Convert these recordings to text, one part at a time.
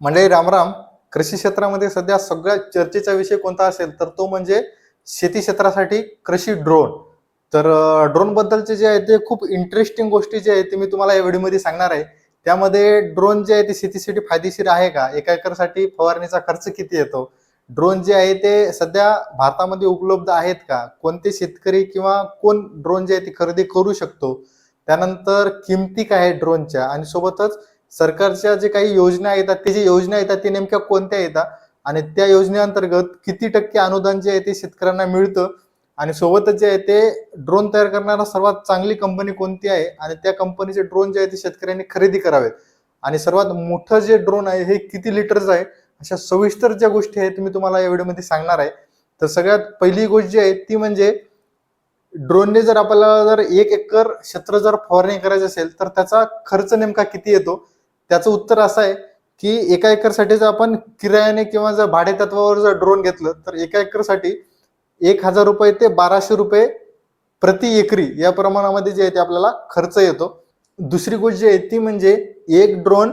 मंडळी रामराम कृषी क्षेत्रामध्ये सध्या सगळ्यात चर्चेचा विषय कोणता असेल तर तो म्हणजे शेती क्षेत्रासाठी कृषी ड्रोन तर ड्रोन बद्दलचे जे आहे ते खूप इंटरेस्टिंग गोष्टी जे आहेत ते मी तुम्हाला या व्हिडिओमध्ये सांगणार आहे. त्यामध्ये ड्रोन जे आहे ते शेतीसाठी फायदेशीर आहे का? एका एकरसाठी फवारणीचा खर्च किती येतो? ड्रोन जे आहे ते सध्या भारतामध्ये उपलब्ध आहेत का? कोणते शेतकरी किंवा कोण ड्रोन जे आहे ते खरेदी करू शकतो? त्यानंतर किमती काय आहे ड्रोनच्या आणि सोबतच सरकारच्या जे काही योजना येतात ते जे योजना येतात ते नेमक्या कोणत्या येतात? आणि त्या योजनेअंतर्गत किती टक्के अनुदान जे आहे ते शेतकऱ्यांना मिळतं? आणि सोबतच जे आहे ते ड्रोन तयार करणारा सर्वात चांगली कंपनी कोणती आहे? आणि त्या कंपनीचे ड्रोन जे आहे ते शेतकऱ्यांनी खरेदी करावेत. आणि सर्वात मोठं जे ड्रोन आहे हे किती लिटरचं आहे? अशा सविस्तर ज्या गोष्टी आहेत मी तुम्हाला या व्हिडिओमध्ये सांगणार आहे. तर सगळ्यात पहिली गोष्ट जी आहे ती म्हणजे ड्रोनने जर आपल्याला जर एक एकर क्षेत्र जर फवारणी करायची असेल तर त्याचा खर्च नेमका किती येतो? त्याचं उत्तर असं आहे की एका एकरसाठी जर आपण किरायाने किंवा जर भाडे तत्वावर जर ड्रोन घेतलं तर एका एकरसाठी एक हजार रुपये ते बाराशे रुपये प्रति एकरी या प्रमाणामध्ये जे आहे ते आपल्याला खर्च येतो. दुसरी गोष्ट जी आहे ती म्हणजे एक ड्रोन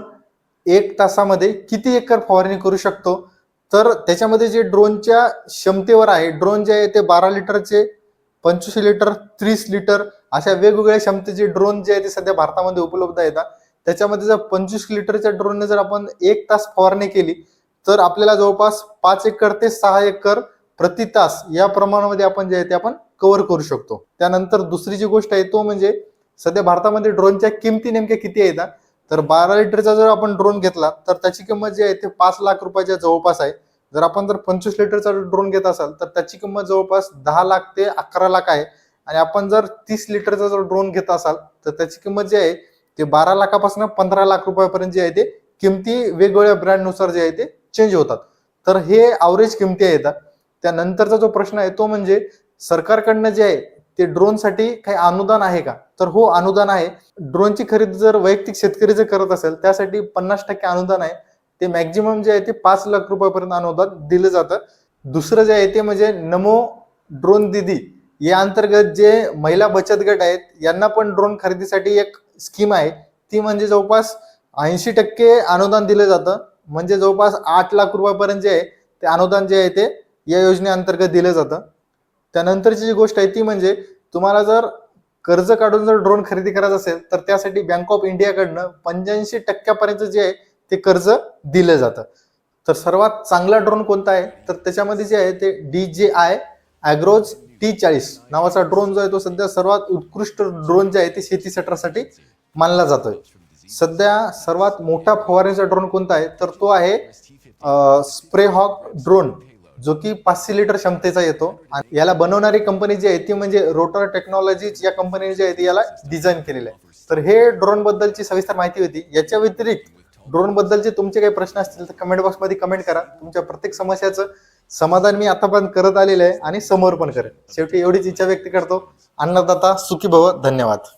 एक तासामध्ये किती एकर फवारणी करू शकतो? तर त्याच्यामध्ये जे ड्रोनच्या क्षमतेवर आहे ड्रोन जे आहे ते बारा लिटरचे पंचवीस लिटर तीस लिटर अशा वेगवेगळ्या क्षमतेचे ड्रोन जे आहे ते सध्या भारतामध्ये उपलब्ध आहेत. त्याच्यामध्ये जर पंचवीस लिटरच्या ड्रोनने जर आपण एक तास फवारणी केली तर आपल्याला जवळपास पाच एकर ते सहा एकर प्रति तास या प्रमाणामध्ये आपण जे आहे ते आपण कव्हर करू शकतो. त्यानंतर दुसरी जी गोष्ट आहे तो म्हणजे सध्या भारतामध्ये ड्रोनच्या किमती नेमक्या किती आहेत तर बारा लिटरचा जर आपण ड्रोन घेतला तर त्याची किंमत जी आहे ते पाच लाख रुपयाच्या जवळपास आहे. जर आपण जर पंचवीस लिटरचा ड्रोन घेत असाल तर त्याची किंमत जवळपास दहा लाख ते अकरा लाख आहे. आणि आपण जर तीस लिटरचा जर ड्रोन घेत असाल तर त्याची किंमत जी आहे ते बारा लाखापासून पंधरा लाख रुपयापर्यंत जे आहे ते किमती वेगवेगळ्या ब्रँडनुसार जे आहे ते चेंज होतात. तर हे अवरेज किमती आहेत. त्यानंतरचा जो प्रश्न आहे तो म्हणजे सरकारकडनं जे आहे ते ड्रोनसाठी काही अनुदान आहे का? तर हो अनुदान आहे. ड्रोनची खरेदी जर वैयक्तिक शेतकरी जर करत असेल त्यासाठी पन्नास टक्के अनुदान आहे. ते मॅक्झिमम जे आहे ते पाच लाख रुपयापर्यंत अनुदान दिलं जातं. दुसरं जे आहे ते म्हणजे नमो ड्रोन दिदी. या अंतर्गत जे महिला बचत गट आहेत यांना पण ड्रोन खरेदीसाठी एक स्कीम आहे ती म्हणजे जवळपास ऐंशी टक्के अनुदान दिलं जातं. म्हणजे जवळपास आठ लाख रुपयापर्यंत जे आहे ते अनुदान जे आहे ते या योजनेअंतर्गत दिलं जातं. त्यानंतरची जी गोष्ट आहे ती म्हणजे तुम्हाला जर कर्ज काढून जर ड्रोन खरेदी करायचं असेल तर त्यासाठी बँक ऑफ इंडियाकडनं पंच्याऐंशी टक्क्यापर्यंत जे आहे ते कर्ज दिलं जातं. तर सर्वात चांगला ड्रोन कोणता आहे? तर त्याच्यामध्ये जे आहे ते डी जे आय ॲग्रोज टी चाळीस नावाचा ड्रोन जो आहे तो सध्या सर्वात उत्कृष्ट ड्रोन जे आहे ते शेती सेक्टरसाठी मानला जातोय. सध्या सर्वात मोठा फवारणीचा ड्रोन कोणता आहे? तर तो आहे स्प्रे हॉक ड्रोन जो की पाचशे लिटर क्षमतेचा येतो. आणि याला बनवणारी कंपनी जी आहे ती म्हणजे रोटर टेक्नॉलॉजी या कंपनीने जी आहे ती याला डिझाईन केलेलं आहे. तर हे ड्रोन बद्दलची सविस्तर माहिती होती. याच्या व्यतिरिक्त ड्रोन बद्दलचे तुमचे काही प्रश्न असतील तर कमेंट बॉक्समध्ये कमेंट करा. तुमच्या प्रत्येक समस्याचं समाधान मी आतापर्यंत करत आलेलं आहे आणि समोर पण करेन. शेवटी एवढीच इच्छा व्यक्त करतो. अन्नदाता सुखी भव. धन्यवाद.